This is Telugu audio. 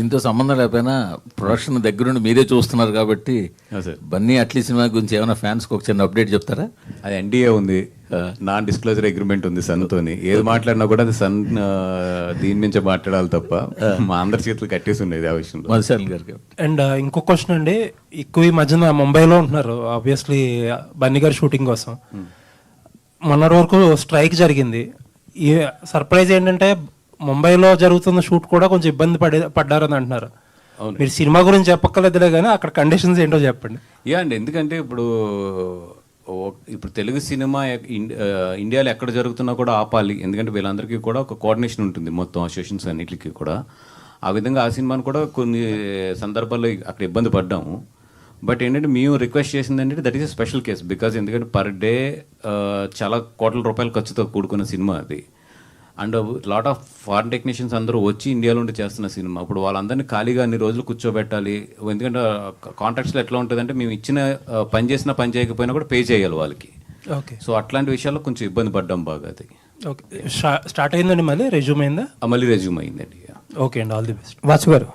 దీంతో సంబంధం లేకపోయినా ప్రొడక్షన్ దగ్గరుండి మీరే చూస్తున్నారు కాబట్టి బన్నీ అట్లీ సినిమా గురించి ఏమైనా ఫ్యాన్స్కి ఒక చిన్న అప్డేట్ చెప్తారా? అది ఎన్డీఏ ఉంది. నాన్ డిస్క్లోజర్ అగ్రిమెంట్ ఉంది సన్తోని. ఏది మాట్లాడినా కూడా అది సన్ దీని నుంచే మాట్లాడాలి తప్ప మా అందరి చేతులు కట్టేసి ఉండేది ఆ విషయంలో. మధుశాలి గారికి అండ్ ఇంకో క్వశ్చన్ అండి. ఎక్కువ ఈ మధ్యన ముంబైలో ఉంటున్నారు. ఆబ్వియస్లీ బన్నీ గారి షూటింగ్ కోసం. మొన్నటి వరకు స్ట్రైక్ జరిగింది. ఈ సర్ప్రైజ్ ఏంటంటే ముంబైలో జరుగుతున్న షూట్ కూడా కొంచెం ఇబ్బంది పడే పడ్డారని అంటున్నారు. మీరు సినిమా గురించి చెప్పక్కర్లేదులే కానీ అక్కడ కండిషన్స్ ఏంటో చెప్పండి. యా అండి ఎందుకంటే ఇప్పుడు ఇప్పుడు తెలుగు సినిమా ఇండియాలో ఎక్కడ జరుగుతున్నా కూడా ఆపాలి. ఎందుకంటే వీళ్ళందరికీ కూడా ఒక కోఆర్డినేషన్ ఉంటుంది మొత్తం అసోసియేషన్స్ అన్నిటికీ కూడా. ఆ విధంగా ఆ సినిమాను కూడా కొన్ని సందర్భాల్లో అక్కడ ఇబ్బంది పడ్డాము. బట్ ఏంటంటే మేము రిక్వెస్ట్ చేసింది ఏంటంటే that is a special case because ఎందుకంటే పర్ డే చాలా కోట్ల రూపాయల ఖర్చుతో కూడుకున్న సినిమా అది. And lot of foreign technicians అందరూ వచ్చి ఇండియాలో ఉండి చేస్తున్న సినిమా. ఇప్పుడు వాళ్ళందరినీ ఖాళీగా అన్ని రోజులు కూర్చోబెట్టాలి. ఎందుకంటే కాంట్రాక్ట్స్లో ఎట్లా ఉంటుందంటే మేము ఇచ్చిన పని చేసినా పని చేయకపోయినా కూడా పే చేయాలి వాళ్ళకి. ఓకే. సో అట్లాంటి విషయాల్లో కొంచెం ఇబ్బంది పడ్డాం బాగా అది. ఓకే. స్టార్ట్ అయిందండి మళ్ళీ? రెజ్యూమ్ అయిందా? మళ్ళీ రెజ్యూమ్ అయిందండి ఓకే అండి. All the best. వాసు గారు.